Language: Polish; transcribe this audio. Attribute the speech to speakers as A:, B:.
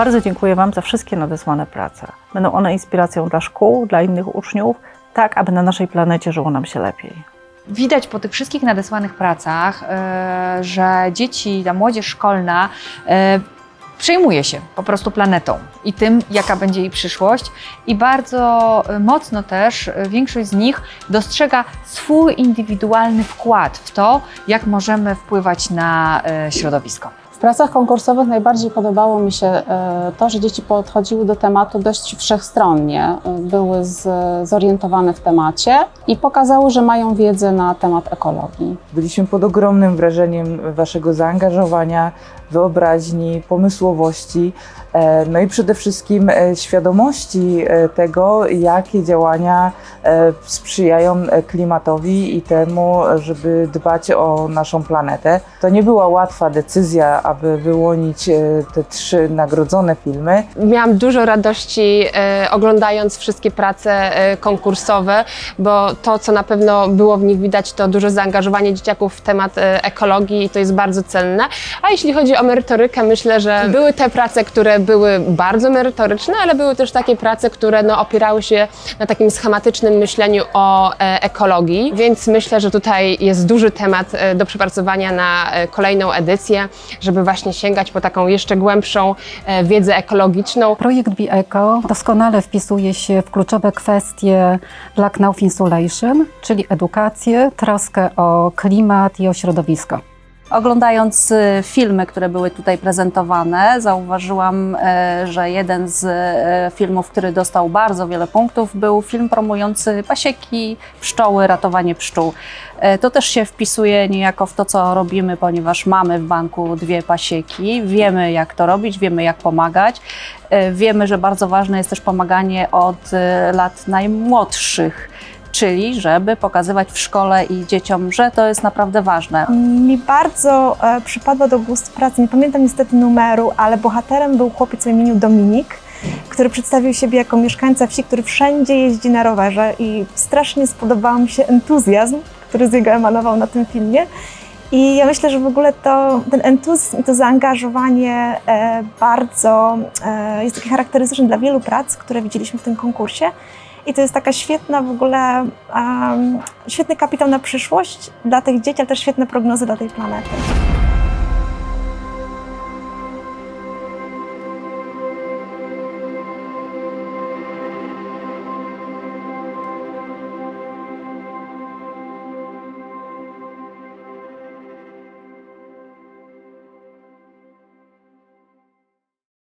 A: Bardzo dziękuję Wam za wszystkie nadesłane prace. Będą one inspiracją dla szkół, dla innych uczniów, tak aby na naszej planecie żyło nam się lepiej.
B: Widać po tych wszystkich nadesłanych pracach, e, że dzieci, ta młodzież szkolna e, przejmuje się po prostu planetą i tym, jaka będzie jej przyszłość. I bardzo e, mocno też większość z nich dostrzega swój indywidualny wkład w to, jak możemy wpływać na środowisko.
C: Pracach konkursowych najbardziej podobało mi się e, to, że dzieci podchodziły do tematu dość wszechstronnie, e, były zorientowane w temacie i pokazały, że mają wiedzę na temat ekologii.
D: Byliśmy pod ogromnym wrażeniem Waszego zaangażowania, wyobraźni, pomysłowości, e, no i przede wszystkim e, świadomości e, tego, jakie działania sprzyjają klimatowi i temu, żeby dbać o naszą planetę. To nie była łatwa decyzja, aby wyłonić te trzy nagrodzone filmy.
E: Miałam dużo radości oglądając wszystkie prace konkursowe, bo to, co na pewno było w nich widać, to duże zaangażowanie dzieciaków w temat ekologii i to jest bardzo cenne. A jeśli chodzi o merytorykę, myślę, że były te prace, które były bardzo merytoryczne, ale były też takie prace, które no, opierały się na takim schematycznym myśleniu o e, ekologii, więc myślę, że tutaj jest duży temat e, do przepracowania na e, kolejną edycję, żeby właśnie sięgać po taką jeszcze głębszą wiedzę ekologiczną.
F: Projekt BeEco doskonale wpisuje się w kluczowe kwestie Black Knauf Insulation, czyli edukację, troskę o klimat i o środowisko.
G: Oglądając y, filmy, które były tutaj prezentowane, zauważyłam, e, że jeden z e, filmów, który dostał bardzo wiele punktów, był film promujący pasieki, pszczoły, ratowanie pszczół. To też się wpisuje niejako w to, co robimy, ponieważ mamy w banku dwie pasieki, wiemy jak to robić, wiemy jak pomagać. Wiemy, że bardzo ważne jest też pomaganie od lat najmłodszych czyli żeby pokazywać w szkole i dzieciom, że to jest naprawdę ważne.
H: Mi bardzo e, przypadła do gustu pracy, nie pamiętam niestety numeru, ale bohaterem był chłopiec o imieniu Dominik, który przedstawił siebie jako mieszkańca wsi, który wszędzie jeździ na rowerze i strasznie spodobał mi się entuzjazm, który z niego emanował na tym filmie. I ja myślę, że w ogóle to, ten entuzjazm i to zaangażowanie e, bardzo e, jest takie charakterystyczne dla wielu prac, które widzieliśmy w tym konkursie. I to jest taka świetna w ogóle, świetny kapitał na przyszłość dla tych dzieci, ale też świetne prognozy dla tej planety.